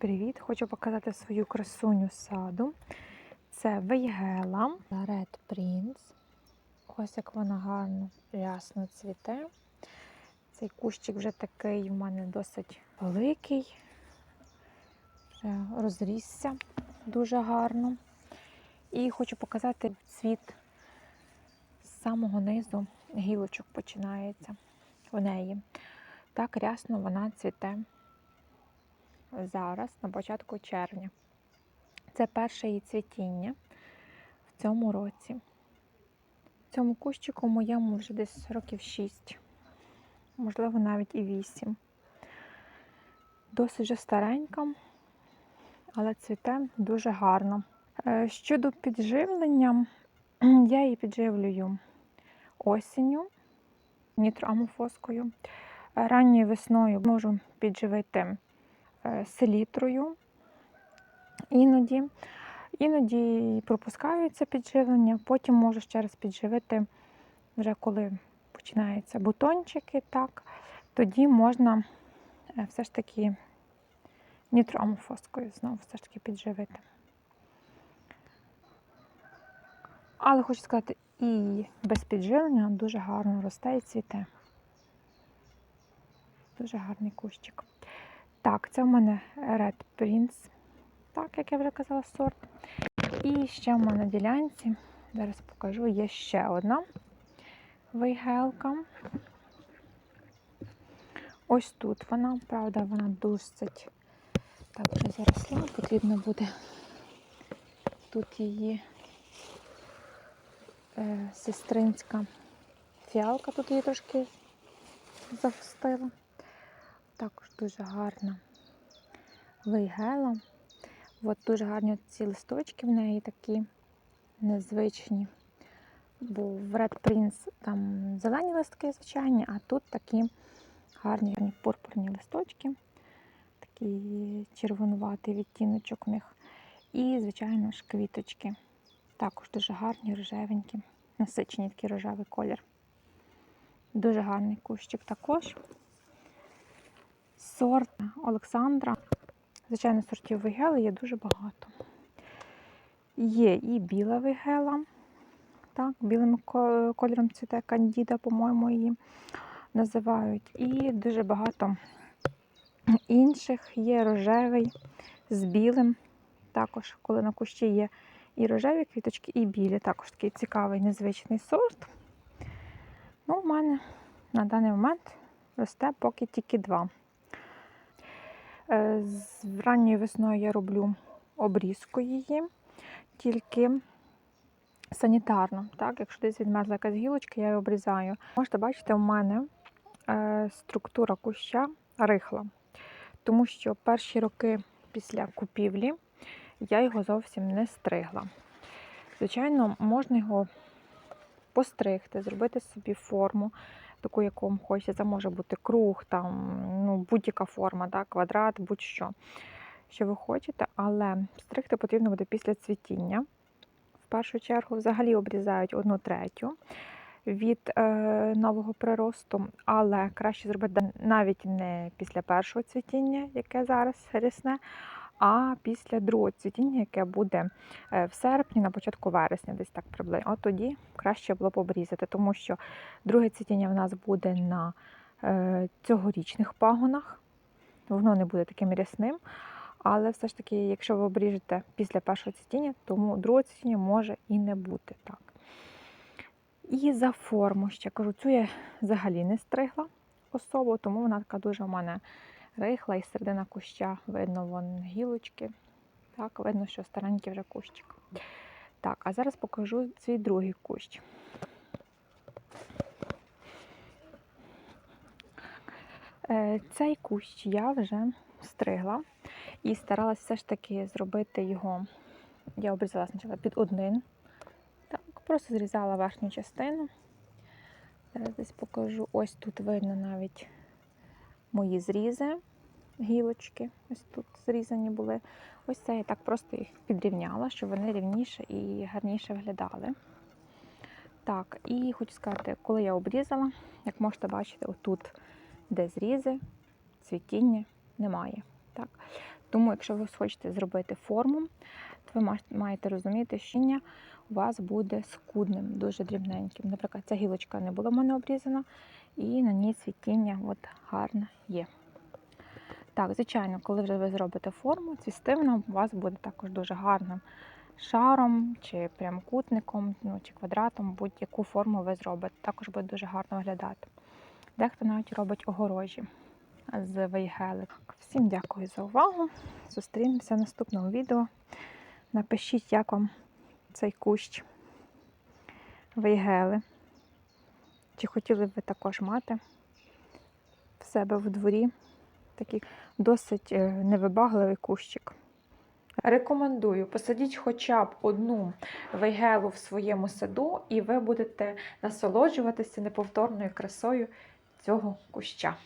Привіт! Хочу показати свою красуню саду. Це Вейгела Red Prince. Ось як вона гарно рясно цвіте. Цей кущик вже такий в мене досить великий, вже розрісся дуже гарно. І хочу показати цвіт з самого низу гілочок починається в неї. Так рясно вона цвіте зараз, на початку червня. Це перше її цвітіння в цьому році. Цьому кущику моєму вже десь років 6, можливо, навіть і 8. Досить вже старенька, але цвіте дуже гарно. Е, Щодо підживлення, я її підживлюю осінню нітроамофоскою. Ранньою весною можу підживити селітрою. Іноді. Іноді пропускаю це підживлення, потім можу ще раз підживити, вже коли починаються бутончики, так, тоді можна е, все ж таки нітроамофоскою знову все ж таки підживити. Але хочу сказати, і без підживлення дуже гарно росте і цвіте. Дуже гарний кущик. Так, це в мене Red Prince, так, як я вже казала, сорт. І ще в мене на ділянці, зараз покажу, є ще одна вейгелка. Ось тут вона, правда, вона досить так вже заросла, потрібно буде тут її е, сестринська фіалка, тут її трошки запустила. Також дуже гарна вейгела. От дуже гарні ці листочки в неї такі незвичні. Бо в Red Prince там зелені листки звичайні, а тут такі гарні, гарні пурпурні листочки, такий червонуватий відтіночок в них. І, звичайно ж, квіточки. Також дуже гарні, рожевенькі, насичені такий рожевий колір. Дуже гарний кущик також. Сорт Олександра. Звичайно, сортів вигели є дуже багато. Є і біла вигела, так, білим ко- кольором цвіте кандіда, по-моєму, її називають. І дуже багато інших. Є рожевий з білим. Також, коли на кущі є і рожеві квіточки, і білі. Також такий цікавий, незвичний сорт. Ну, у мене на даний момент росте поки тільки два. Е, З ранньою весною я роблю обрізку її, тільки санітарно. Так? Якщо десь відмерзла якась гілочка, я її обрізаю. Можете бачити, у мене е, структура куща рихла, тому що перші роки після купівлі я його зовсім не стригла. Звичайно, можна його постригти, зробити собі форму, таку, яку вам хочеться. Це може бути круг, там, ну, будь-яка форма, так, квадрат, будь-що, що ви хочете, але стригти потрібно буде після цвітіння. В першу чергу взагалі обрізають одну третю від е, нового приросту, але краще зробити навіть не після першого цвітіння, яке зараз рясне, а після другого цвітіння, яке буде е, в серпні, на початку вересня, десь так приблизно. От тоді краще було б обрізати, тому що друге цвітіння в нас буде на е, цьогорічних пагонах, воно не буде таким рясним. Але все ж таки, якщо ви обріжете після першого цвітіння, тому другого цвітіння може і не бути так. І за форму ще кажу, цю я взагалі не стригла особу, тому вона така дуже в мене рихла і середина куща видно вон гілочки. Так, видно, що старенький вже кущик. Так, а зараз покажу свій другий кущ. Е, Цей кущ я вже стригла і старалася все ж таки зробити його. Я обрізала спочатку під один. Так, просто зрізала верхню частину. Зараз десь покажу. Ось тут видно навіть мої зрізи, гілочки. Ось тут зрізані були. Ось це я так просто їх підрівняла, щоб вони рівніше і гарніше виглядали. Так, і хочу сказати, коли я обрізала, як можете бачити, отут, де зрізи, цвітіння немає. Так? Тому, якщо ви хочете зробити форму, то ви маєте розуміти, що щіння у вас буде скудним, дуже дрібненьким. Наприклад, ця гілочка не була в мене обрізана, і на ній цвітіння от гарне є. Так, звичайно, коли вже ви зробите форму, цвістивна у вас буде також дуже гарним шаром, чи прямокутником, ну, чи квадратом, будь-яку форму ви зробите. Також буде дуже гарно виглядати. Дехто навіть робить огорожі з вейгели. Всім дякую за увагу. Зустрінемося в наступному відео. Напишіть, як вам цей кущ вейгели. Чи хотіли б ви також мати в себе в дворі такий досить е, невибагливий кущик. Рекомендую посадіть хоча б одну вейгелу в своєму саду, і ви будете насолоджуватися неповторною красою цього куща.